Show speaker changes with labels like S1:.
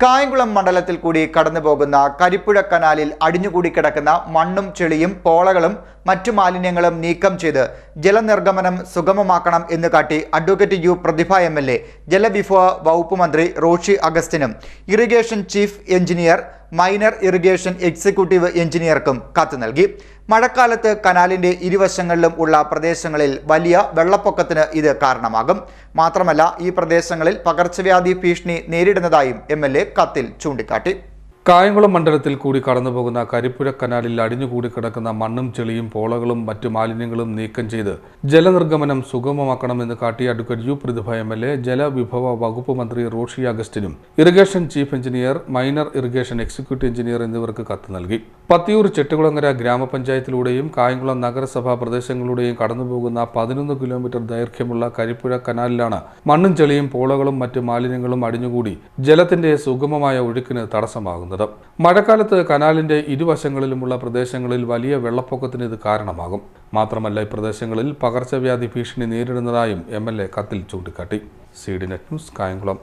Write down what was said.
S1: കായംകുളം മണ്ഡലത്തിൽ കൂടി കടന്നു പോകുന്ന കരിപ്പുഴ കനാലിൽ അടിഞ്ഞുകൂടി കിടക്കുന്ന മണ്ണും ചെളിയും പോളകളും മറ്റു മാലിന്യങ്ങളും നീക്കം ചെയ്ത് ജലനിർഗമനം സുഗമമാക്കണം എന്ന് കാട്ടി advocate U Prathibha M L A. ജലവിഭവ വകുപ്പ് മന്ത്രി Roshi അഗസ്റ്റിനും irrigation chief engineer minor irrigation executive എഞ്ചിനീയർക്കും കത്ത് നൽകി. മഴക്കാലത്ത് കനാലിന്റെ ഇരുവശങ്ങളിലും ഉള്ള പ്രദേശങ്ങളിൽ വലിയ വെള്ളപ്പൊക്കത്തിന് ഇത് കാരണമാകും. മാത്രമല്ല ഈ പ്രദേശങ്ങളിൽ പകർച്ചവ്യാധി ഭീഷണി നേരിടുന്നതായും എം കത്തിൽ ചൂണ്ടിക്കാട്ടി.
S2: കായംകുളം മണ്ഡലത്തിൽ കൂടി കടന്നുപോകുന്ന കരിപ്പുഴ കനാലിൽ അടിഞ്ഞുകൂടി കിടക്കുന്ന മണ്ണും ചെളിയും പോളകളും മറ്റു മാലിന്യങ്ങളും നീക്കം ചെയ്ത് ജലനിർഗമനം സുഗമമാക്കണമെന്ന് കാട്ടി advocate U Prathibha M L A ജലവിഭവ വകുപ്പ് മന്ത്രി Roshi അഗസ്റ്റിനും irrigation chief engineer minor irrigation executive engineer എന്നിവർക്ക് കത്ത് നൽകി. പത്തിയൂർ ചെട്ടുകുളങ്ങര ഗ്രാമപഞ്ചായത്തിലൂടെയും കായംകുളം നഗരസഭാ പ്രദേശങ്ങളിലൂടെയും കടന്നുപോകുന്ന പതിനൊന്ന് കിലോമീറ്റർ ദൈർഘ്യമുള്ള കരിപ്പുഴ കനാലിലാണ് മണ്ണും ചെളിയും പോളകളും മറ്റു മാലിന്യങ്ങളും അടിഞ്ഞുകൂടി ജലത്തിന്റെ സുഗമമായ ഒഴുക്കിന് തടസ്സമാകുന്നത്. മഴക്കാലത്ത് കനാലിന്റെ ഇരുവശങ്ങളിലുമുള്ള പ്രദേശങ്ങളിൽ വലിയ വെള്ളപ്പൊക്കത്തിന് ഇത് കാരണമാകും. മാത്രമല്ല ഈ പ്രദേശങ്ങളിൽ പകർച്ചവ്യാധി ഭീഷണി നേരിടുന്നതായും എം എൽ എ കത്തിൽ ചൂണ്ടിക്കാട്ടി. C D net news Kayamkulam.